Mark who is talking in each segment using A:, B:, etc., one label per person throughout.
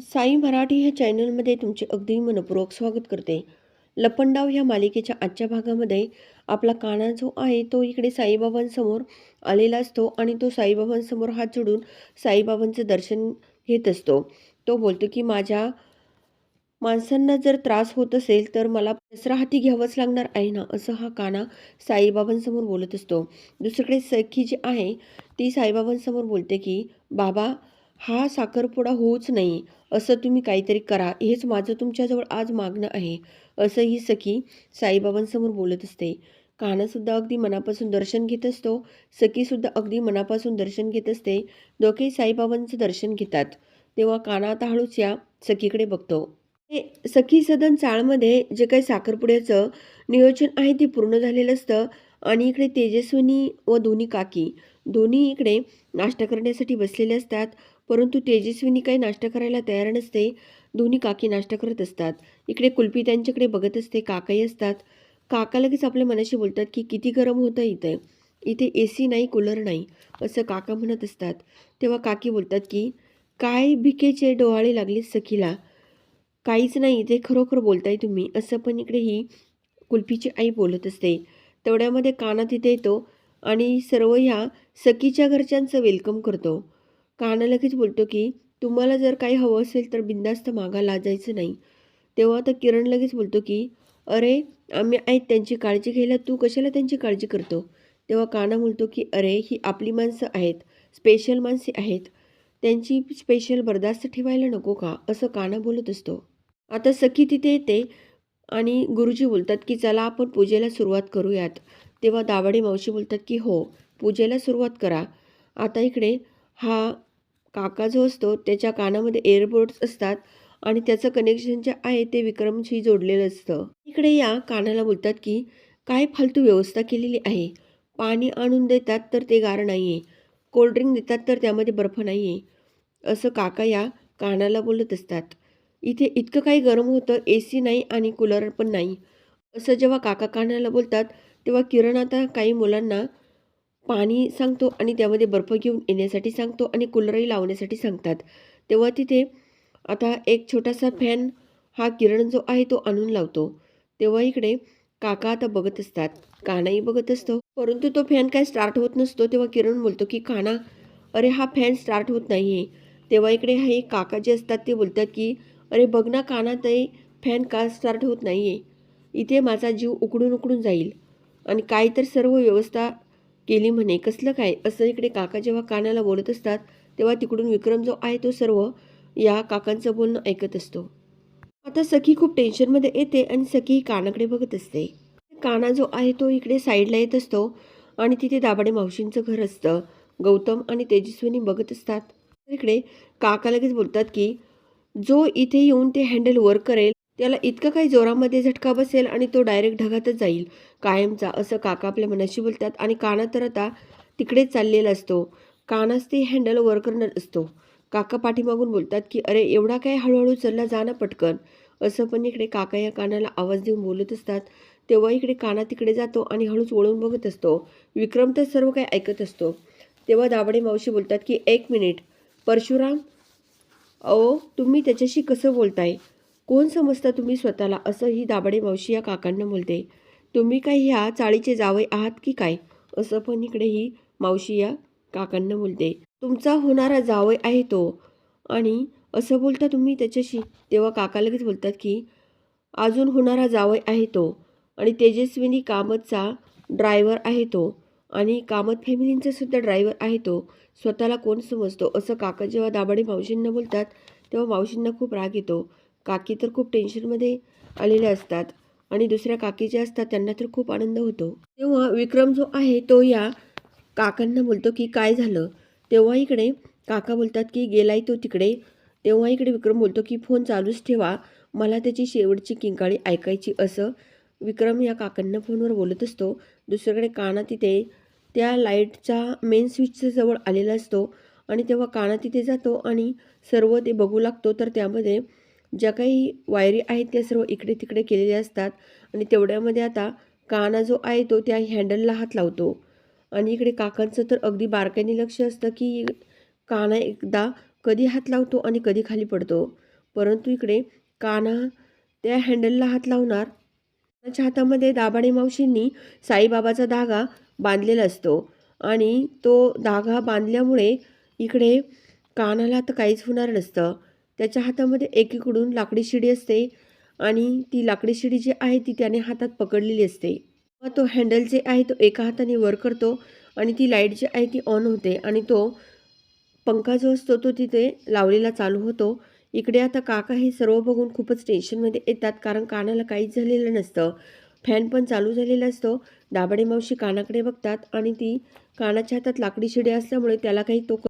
A: साई मराठी ह्या चॅनलमध्ये तुमचे अगदी मनपूर्वक स्वागत करते. लपंडाव ह्या मालिकेच्या आजच्या भागामध्ये आपला काना जो आहे तो इकडे साईबाबांसमोर आलेला असतो आणि तो साईबाबांसमोर हात जोडून साईबाबांचं दर्शन घेत असतो. तो बोलतो की माझ्या माणसांना जर त्रास होत असेल तर मला दसरा हाती घ्यावंच लागणार आहे ना? असं हा काना साईबाबांसमोर बोलत असतो. दुसरीकडे सखी जी आहे ती साईबाबांसमोर बोलते की बाबा हा साखरपुडा होऊच नाही असं तुम्ही काहीतरी करा. हेच माझं तुमच्याजवळ आज मागणं आहे. असं ही सखी साईबाबांसमोर बोलत असते. कान्हासुद्धा अगदी मनापासून दर्शन घेत असतो. सखीसुद्धा अगदी मनापासून दर्शन घेत असते. दोघेही साईबाबांचं दर्शन घेतात. तेव्हा काना आता हळूच या सखीकडे बघतो. हे सखी सदन चाळमध्ये जे काही साखरपुड्याचं नियोजन आहे ते पूर्ण झालेलं असतं. आणि इकडे तेजस्विनी व दोन्ही काकी. दोन्ही इकडे नाश्ता करण्यासाठी बसलेले असतात. परंतु तेजस्विनी काही नाश्ता करायला तयार नसते. दोन्ही काकी नाश्ता करत असतात. इकडे कुल्फी त्यांच्याकडे बघत असते. काकाही असतात. काका लगेच आपल्या मनाशी बोलतात की किती गरम होतं इथं. इथे ए सी नाही कूलर नाही असं काका म्हणत असतात. तेव्हा काकी बोलतात की काय भिकेचे डोहाळे लागले सखीला? काहीच नाही ते खरोखर बोलताय तुम्ही असं पण इकडे ही कुल्फीची आई बोलत असते. तेवढ्यामध्ये काना तिथे येतो. आणि सर्व ह्या सखीच्या घरच्यांचं वेलकम करतो. काना लगेच बोलतो की तुम्हाला जर काही हवं असेल तर बिंदास्त मागा लाजायचं नाही. तेव्हा आता किरण लगेच बोलतो की अरे आम्ही आहेत त्यांची काळजी घ्यायला तू कशाला त्यांची काळजी करतो? तेव्हा काना बोलतो की अरे ही आपली माणसं आहेत स्पेशल माणसे आहेत. त्यांची स्पेशल बर्दास्त ठेवायला नको का? असं काना बोलत असतो. आता सखी तिथे येते आणि गुरुजी बोलतात की चला आपण पूजेला सुरुवात करूयात. तेव्हा दाभाडे मावशी बोलतात की हो पूजेला सुरुवात करा. आता इकडे हा काका जो असतो त्याच्या कानामध्ये एअरपोर्ट्स असतात आणि त्याचं कनेक्शन जे आहे ते विक्रमशी जोडलेलं असतं. इकडे या कानाला बोलतात की काय फालतू व्यवस्था केलेली आहे? पाणी आणून देतात तर ते गार नाही आहे कोल्ड्रिंक देतात तर त्यामध्ये बर्फ नाही आहे असं काका या कानाला बोलत असतात. इथे इतकं काही गरम होतं ए सी नाही आणि कूलर पण नाही. असं जेव्हा काका कानाला बोलतात तेव्हा किरण आता काही मुलांना पाणी सांगतो आणि त्यामध्ये बर्फ घेऊन येण्यासाठी सांगतो आणि कूलरही लावण्यासाठी सांगतात. तेव्हा तिथे आता एक छोटासा फॅन हा किरण जो आहे तो आणून लावतो. तेव्हा इकडे काका आता बघत असतात. कानाही बघत असतो. परंतु तो फॅन काय स्टार्ट होत नसतो. तेव्हा किरण बोलतो की काना अरे हा फॅन स्टार्ट होत नाही आहे तेव्हा इकडे हे काका जे असतात ते बोलतात की अरे बघ ना कानात फॅन का स्टार्ट होत नाही आहे इथे माझा जीव उकडून उकडून जाईल. आणि काय तर सर्व व्यवस्था केली म्हणे. कसलं काय? असं इकडे काका जेव्हा कानाला बोलत असतात तेव्हा तिकडून विक्रम जो आहे तो सर्व या काकांचं बोलणं ऐकत असतो. आता सखी खूप टेन्शनमध्ये येते आणि सखी कानाकडे बघत असते. काना जो आहे तो इकडे साईडला येत असतो आणि तिथे दाभाडे मावशींचं घर असतं. गौतम आणि तेजस्विनी बघत असतात. इकडे काका लगेच बोलतात की जो इथे येऊन ते हँडल वर करेल त्याला इतकं काही जोरामध्ये झटका बसेल आणि तो डायरेक्ट ढगातच जाईल. कायमचा असं काका आपल्या मनाशी बोलतात आणि काना तर आता तिकडेच चाललेला असतो. कानास ते हँडल वर करणार असतो. काका पाठीमागून बोलतात की अरे एवढा काय हळूहळू चालला जा ना पटकन. असं पण इकडे काका या कानाला आवाज देऊन बोलत असतात. तेव्हा इकडे काना तिकडे जातो आणि हळूच वळून बघत असतो. विक्रम तर सर्व काही ऐकत असतो. तेव्हा दाबडे मावशी बोलतात की एक मिनिट. परशुराम अहो तुम्ही त्याच्याशी कसं बोलताय? कोण समजता तुम्ही स्वतःला? असं ही दाबडे मावशी या काकांना बोलते. तुम्ही काय ह्या चाळीचे जावई आहात की काय? असं पण इकडे ही मावशी या काकांना बोलते. तुमचा होणारा जावई आहे तो. आणि असं बोलता तुम्ही त्याच्याशी? तेव्हा काका लगेच बोलतात की अजून होणारा जावई आहे तो. आणि तेजस्विनी कामतचा ड्रायव्हर आहे तो. आणि कामत फॅमिलींचा सुद्धा ड्रायव्हर आहे तो. स्वतःला कोण समजतो? असं काका जेव्हा दाभाडे मावशींना बोलतात तेव्हा मावशींना खूप राग येतो. काकी तर खूप टेन्शनमध्ये आलेल्या असतात आणि दुसऱ्या काकी ज्या असतात त्यांना तर खूप आनंद होतो. तेव्हा विक्रम जो आहे तो या काकांना बोलतो की काय झालं? तेव्हा इकडे काका बोलतात की गेलाय तो तिकडे. तेव्हा इकडे विक्रम बोलतो की फोन चालूच ठेवा. मला त्याची शेवटची किंकाळी ऐकायची असं विक्रम या काकांना फोनवर बोलत असतो. दुसरीकडे काना तिथे त्या लाईटच्या मेन स्विचच्या जवळ आलेला असतो आणि तेव्हा काना तिथे जातो आणि सर्व ते बघू लागतो. तर त्यामध्ये ज्या काही वायरी आहेत त्या सर्व इकडे तिकडे केलेल्या असतात आणि तेवढ्यामध्ये आता काना जो आहे तो त्या हँडलला हात लावतो. आणि इकडे काकांचं तर अगदी बारकाईने लक्ष असतं की काना एकदा कधी हात लावतो आणि कधी खाली पडतो. परंतु इकडे काना त्या हँडलला हात लावणार. त्याच्या हातामध्ये दाभाडे मावशींनी साईबाबाचा धागा बांधलेला असतो. आणि तो धागा बांधल्यामुळे इकडे कानाला तर काहीच होणार नसतं. त्याच्या हातामध्ये एकीकडून लाकडी शिडी असते आणि ती लाकडी शिडी जी आहे ती त्याने हातात पकडलेली असते. व तो हँडल जे आहे तो एका हाताने वर करतो आणि ती लाइट जी आहे ती ऑन होते आणि तो पंखा जो असतो तो तिथे लावलेला चालू होतो. इकडे आता काका हे सर्व बघून खूपच टेन्शनमध्ये येतात कारण कानाला काहीच झालेलं नसतं. फॅन पण चालू झालेला असतो. दाभाडे मावशी कानाकडे बघतात आणि ती कानाच्या हातात लाकडी शिडी असल्यामुळे त्याला काही तो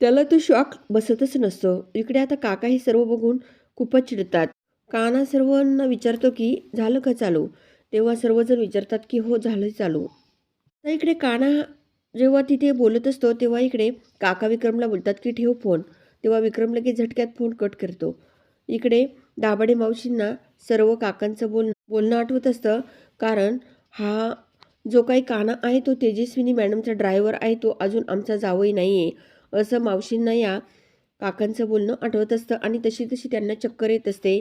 A: त्याला तो शॉक बसतच नसतो. इकडे आता काका हे सर्व बघून खूपच चिडतात. काना सर्वांना विचारतो की झालं का चालू? तेव्हा सर्वजण विचारतात की हो झालं चालू. तर इकडे काना जेव्हा तिथे बोलत असतो तेव्हा इकडे काका विक्रमला बोलतात की ठेव फोन. तेव्हा विक्रम लगेच झटक्यात फोन कट करतो. इकडे दाभाडे मावशींना सर्व काकांचं बोल बोलणं आठवत असतं. कारण हा जो काही काना आहे तो तेजस्विनी मॅडमचा ड्रायव्हर आहे तो अजून आमचा जावई नाही आहे असं मावशींना या काकांचं बोलणं आठवत असतं आणि तशी तशी त्यांना चक्कर येत असते.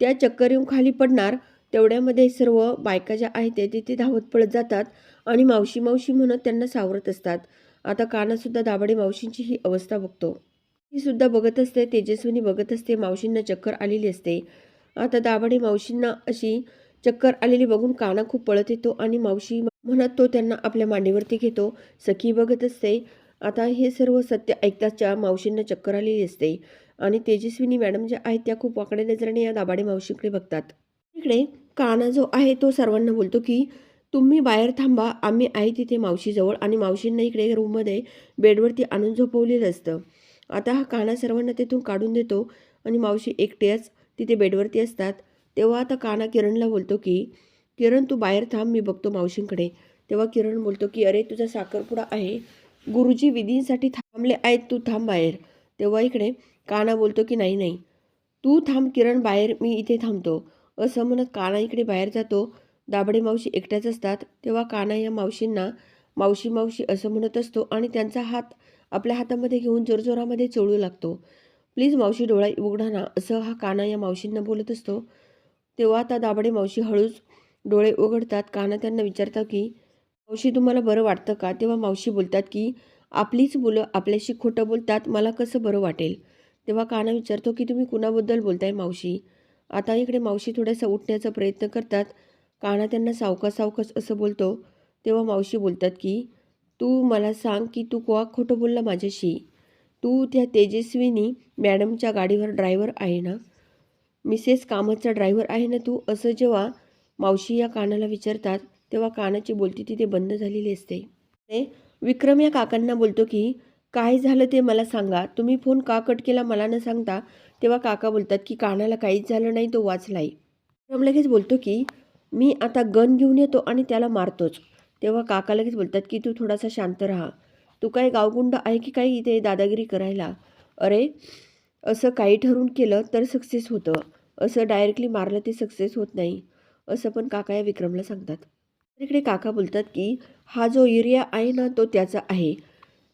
A: त्या चक्कर येऊन खाली पडणार तेवढ्यामध्ये सर्व बायका ज्या आहेत त्या तिथे धावत पळत जातात आणि मावशी मावशी म्हणत त्यांना सावरत असतात. आता कानासुद्धा दाभाडे मावशींची ही अवस्था बघतो. ती सुद्धा बघत असते तेजस्विनी बघत असते मावशींना चक्कर आलेली असते. आता दाभाडे मावशींना अशी चक्कर आलेली बघून काना खूप पळत येतो आणि मावशी म्हणत तो त्यांना आपल्या मांडीवरती घेतो. सखी बघत असते आता हे सर्व सत्य ऐकताच्या मावशींना चक्कर आलेली असते. आणि तेजस्विनी मॅडम ज्या आहेत त्या खूप वाकड्या नजरेने या दाबाडे मावशीकडे बघतात. इकडे काना जो आहे तो सर्वांना बोलतो की तुम्ही बाहेर थांबा आम्ही आहे तिथे मावशीजवळ. आणि मावशींना इकडे रूममध्ये बेडवरती आणून झोपवलेलं असतं. आता हा काना सर्वांना तिथून काढून देतो आणि मावशी एकट्याच तिथे बेडवरती असतात. तेव्हा आता काना किरणला बोलतो की किरण तू बाहेर थांब मी बघतो मावशींकडे. तेव्हा किरण बोलतो की अरे तुझा साखरपुडा आहे. गुरुजी विधींसाठी थांबले आहेत तू थांब बाहेर. तेव्हा इकडे काना बोलतो की नाही नाही. तू थांब किरण बाहेर मी इथे थांबतो. असं म्हणत काना इकडे बाहेर जातो. दाबडे मावशी एकट्याच असतात. तेव्हा काना या मावशींना मावशी मावशी असं म्हणत असतो आणि त्यांचा हात आपल्या हातामध्ये घेऊन जोरजोरामध्ये चोळू लागतो. प्लीज मावशी डोळा उघडा ना असं हा काना या मावशींना बोलत असतो. तेव्हा आता दाबडे मावशी हळूच डोळे उघडतात. काना त्यांना विचारतात की मावशी तुम्हाला बरं वाटतं का? तेव्हा मावशी बोलतात की आपलीच मुलं आपल्याशी खोटं बोलतात मला कसं बरं वाटेल? तेव्हा काना विचारतो की तुम्ही कुणाबद्दल बोलताय मावशी? आता इकडे मावशी थोड्यासा उठण्याचा प्रयत्न करतात. काना त्यांना सावका सावकाश असं बोलतो. तेव्हा मावशी बोलतात की तू मला सांग की तू कोवा खोटं बोलला माझ्याशी? तू त्या तेजस्विनी मॅडमच्या गाडीवर ड्रायव्हर आहे ना? मिसेस कामतचा ड्रायव्हर आहे ना तू? असं जेव्हा मावशी या कानाला विचारतात तेव्हा कानाची बोलती तिथे बंद झालेली असते. विक्रम या काकांना बोलतो की काय झालं ते मला सांगा. तुम्ही फोन का कट केला मला न सांगता? तेव्हा काका बोलतात की कानाला काहीच झालं नाही तो वाचलाय. विक्रम लगेच बोलतो की मी आता गन घेऊन येतो आणि त्याला मारतोच. तेव्हा काका लगेच बोलतात की तू थोडासा शांत राहा. तू काय गावगुंड आहे की काय इथे दादागिरी करायला? अरे असं काही ठरून केलं तर सक्सेस होतं. असं डायरेक्टली मारलं ते सक्सेस होत नाही. असं पण काका या विक्रमला सांगतात. इकडे काका बोलतात की हा जो एरिया आहे ना तो त्याचा आहे.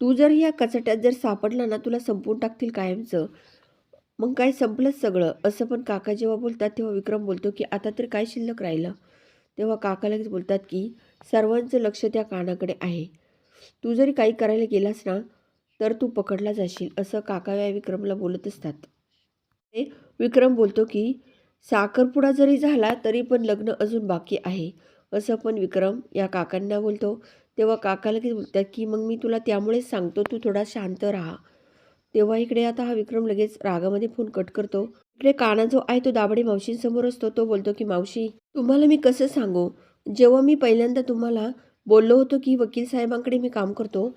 A: तू जर ह्या कचट्यात जर सापडला ना तुला संपवून टाकतील कायमचं. मग काय संपलंच सगळं. असं पण काका जेव्हा बोलतात तेव्हा विक्रम बोलतो की आता तर काय शिल्लक राहिलं? तेव्हा काका लगेच बोलतात की सर्वांचं लक्ष त्या कानाकडे आहे. तू जरी काही करायला गेलास ना तर तू पकडला जाशील. असं काका या विक्रमला बोलत असतात. ते विक्रम बोलतो की साखरपुडा जरी झाला तरी पण लग्न अजून बाकी आहे. असं पण विक्रम या काकांना बोलतो. तेव्हा काका लगेच बोलतात की मग मी तुला त्यामुळेच सांगतो तू थोडा शांत राहा. तेव्हा इकडे आता हा विक्रम लगेच रागामध्ये फोन कट करतो. इकडे काना जो आहे तो दाबडे मावशींसमोर असतो. तो बोलतो की मावशी तुम्हाला मी कसं सांगू? जेव्हा मी पहिल्यांदा तुम्हाला बोललो होतो की वकील साहेबांकडे मी काम करतो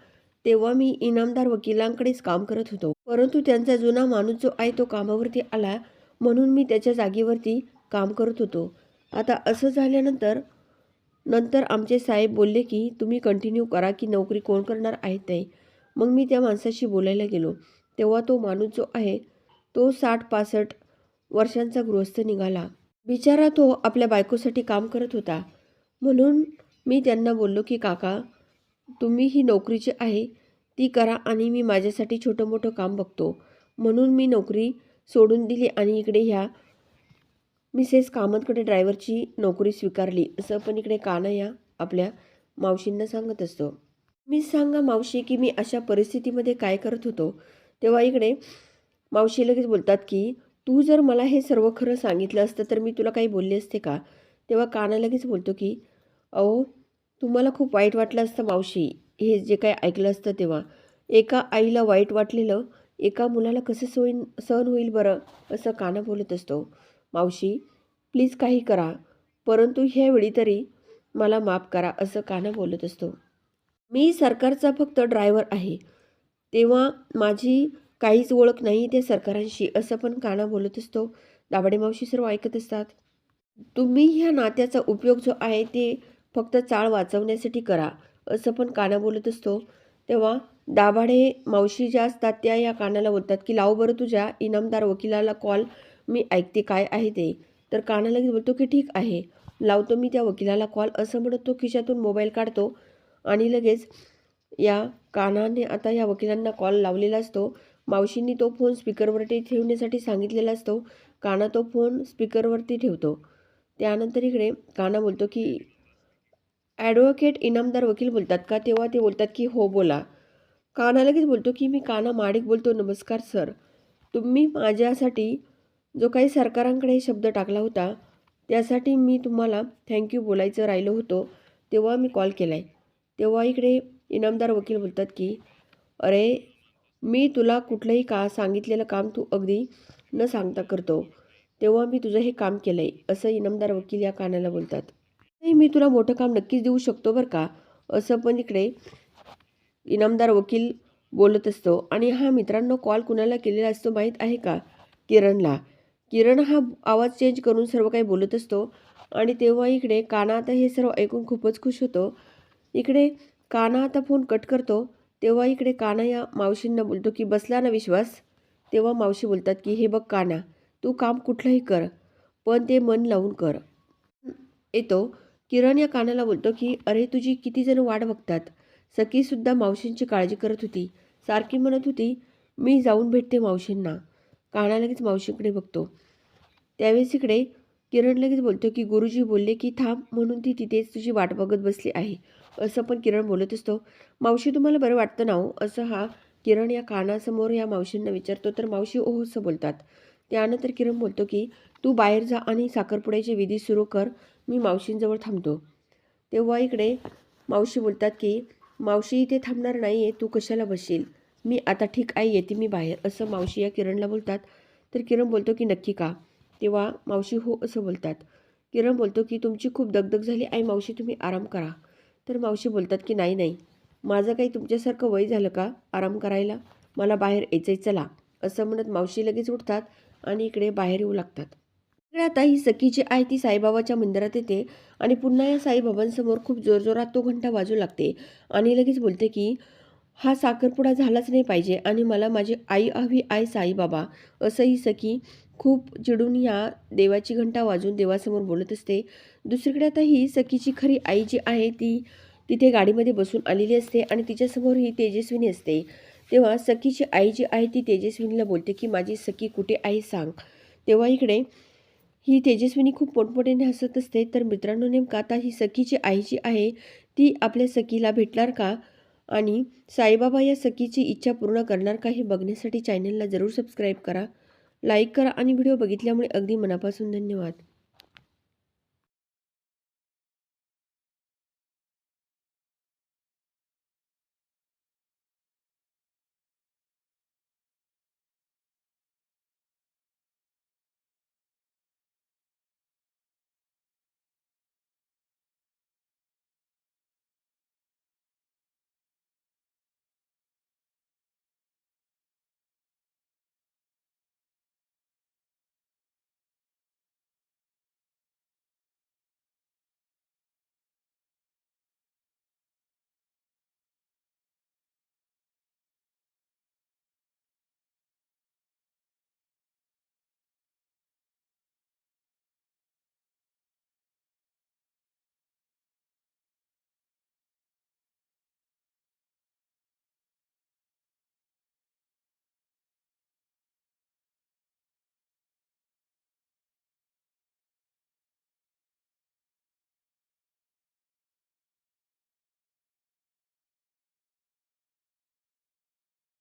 A: तेव्हा मी इनामदार वकिलांकडेच काम करत होतो. परंतु त्यांचा जुना माणूस जो आहे तो कामावरती आला म्हणून मी त्याच्या जागेवरती काम करत होतो. आता असं झाल्यानंतर नंतर आमचे साहेब बोलले की तुम्ही कंटिन्यू करा की नोकरी कोण करणार आहे ते. मग मी त्या माणसाशी बोलायला गेलो. तेव्हा तो माणूस जो आहे तो साठ पासष्ट वर्षांचा गृहस्थ निघाला. बिचारा तो आपल्या बायकोसाठी काम करत होता. म्हणून मी त्यांना बोललो की काका तुम्ही ही नोकरीची आहे ती करा आणि मी माझ्यासाठी छोटं मोठं काम बघतो. म्हणून मी नोकरी सोडून दिली आणि इकडे ह्या मिसेस कामतकडे ड्रायव्हरची नोकरी स्वीकारली असं पण इकडे काना या आपल्या मावशींना सांगत असतो. मी सांगा मावशी की मी अशा परिस्थितीमध्ये काय करत होतो? तेव्हा इकडे मावशी लगेच बोलतात की तू जर मला हे सर्व खरं सांगितलं असतं तर मी तुला काही बोलले असते का? तेव्हा काना लगेच बोलतो की अहो तुम्हाला खूप वाईट वाटलं असतं मावशी हे जे काही ऐकलं असतं तेव्हा. एका आईला वाईट वाटलेलं एका मुलाला कसं सोयीन सहन होईल बरं? असं काना बोलत असतो. मावशी प्लीज काही करा. परंतु ह्यावेळी तरी मला माफ करा असं काना बोलत असतो. मी सरकारचा फक्त ड्रायव्हर आहे. तेव्हा माझी काहीच ओळख नाही त्या सरकारांशी असं पण काना बोलत असतो. दाभाडे मावशी सर्व ऐकत असतात. तुम्ही ह्या नात्याचा उपयोग जो आहे ते फक्त चाळ वाचवण्यासाठी करा असं पण काना बोलत असतो. तेव्हा दाभाडे मावशी ज्या असतात त्या या कानाला बोलतात की लाव बरं तुझ्या इनामदार वकिलाला कॉल मी ऐकते काय आहे ते. तर काना लगेच बोलतो की ठीक आहे. लावतो मी त्या वकिलाला कॉल असं म्हणत तो खिशातून मोबाईल काढतो. आणि लगेच या कानाने आता या वकिलांना कॉल लावलेला असतो. मावशींनी तो फोन स्पीकरवरती ठेवण्यासाठी सांगितलेला असतो. काना तो फोन स्पीकरवरती ठेवतो. त्यानंतर इकडे काना बोलतो की ॲडव्होकेट इनामदार वकील बोलतात का? तेव्हा ते बोलतात की हो बोला. काना लगेच बोलतो की मी काना माडिक बोलतो. नमस्कार सर. तुम्ही माझ्यासाठी जो काही सरकारांकडे शब्द टाकला होता त्यासाठी मी तुम्हाला थँक्यू बोलायचं राहिलो होतो तेव्हा मी कॉल केला आहे तेव्हा इकडे इनामदार वकील बोलतात की अरे मी तुला कुठलंही का सांगितलेलं काम तू अगदी न सांगता करतो तेव्हा मी तुझं हे काम केलं आहे असं इनामदार वकील या कानाला बोलतात. नाही मी तुला मोठं काम नक्कीच देऊ शकतो बरं का असं पण इकडे इनामदार वकील बोलत असतो. आणि हा मित्रांनो कॉल कुणाला केलेला असतो माहीत आहे का? किरणला. किरण हा आवाज चेंज करून सर्व काही बोलत असतो. आणि तेव्हा इकडे काना आता हे सर्व ऐकून खूपच खुश होतो. इकडे काना आता फोन कट करतो. तेव्हा इकडे काना या मावशींना बोलतो की बसला ना विश्वास? तेव्हा मावशी बोलतात की हे बघ काना तू काम कुठलंही कर पण ते मन लावून कर. येतो. किरण या कानाला बोलतो की अरे तुझी किती जण वाट बघतात. सखीसुद्धा मावशींची काळजी करत होती. सारखी म्हणत होती मी जाऊन भेटते मावशींना. काना लगेच मावशीकडे बघतो. त्यावेळेस इकडे किरण लगेच बोलतो की गुरुजी बोलले की थांब म्हणून ती तिथेच तुझी वाट बघत बसली आहे. असं पण किरण बोलत असतो. मावशी तुम्हाला बरं वाटतं ना हो असं हा किरण या कानासमोर या मावशींना विचारतो. तर मावशी ओह असं बोलतात. त्यानंतर किरण बोलतो की तू बाहेर जा आणि साखरपुड्याची विधी सुरू कर. मी मावशींजवळ थांबतो. तेव्हा इकडे मावशी बोलतात की मावशी इथे थांबणार नाही आहे तू कशाला बसशील? मी आता ठीक आहे येते मी बाहेर. असं मावशी या किरणला बोलतात. तर किरण बोलतो की नक्की का? तेव्हा मावशी हो असं बोलतात. किरण बोलतो की तुमची खूप दगदग झाली. आई मावशी तुम्ही आराम करा. तर मावशी बोलतात की नाही नाही. माझं काही तुमच्यासारखं वय झालं का आराम करायला? मला बाहेर यायचंय चला. असं म्हणत मावशी लगेच उठतात आणि इकडे बाहेर येऊ लागतात. इकडे आता ही सखी जी आहे ती साईबाबाच्या मंदिरात येते आणि पुन्हा या साईबाबांसमोर खूप जोरजोरात तो घंटा वाजू लागते आणि लगेच बोलते की हा साखरपुडा झालाच नाही पाहिजे आणि मला माझी आई हवी आई साईबाबा असं ही सखी खूप चिडून या देवाची घंटा वाजून देवासमोर बोलत असते. दुसरीकडे आता ही सखीची खरी आई जी आहे ती तिथे गाडीमध्ये बसून आलेली असते आणि तिच्यासमोर ही तेजस्विनी असते. तेव्हा सखीची आई जी आहे ती तेजस्विनीला बोलते की माझी सखी कुठे आहे सांग. तेव्हा इकडे ही तेजस्विनी खूप मोठमोठ्याने हसत असते. तर मित्रांनो नेमका आता ही सखीची आई जी आहे ती आपल्या सखीला भेटणार का? आणि साईबाबा या सखीची इच्छा पूर्ण करणार का हे बघण्यासाठी चॅनलला जरूर सबस्क्राईब करा. लाईक करा आणि व्हिडिओ बघितल्यामुळे अगदी मनापासून धन्यवाद.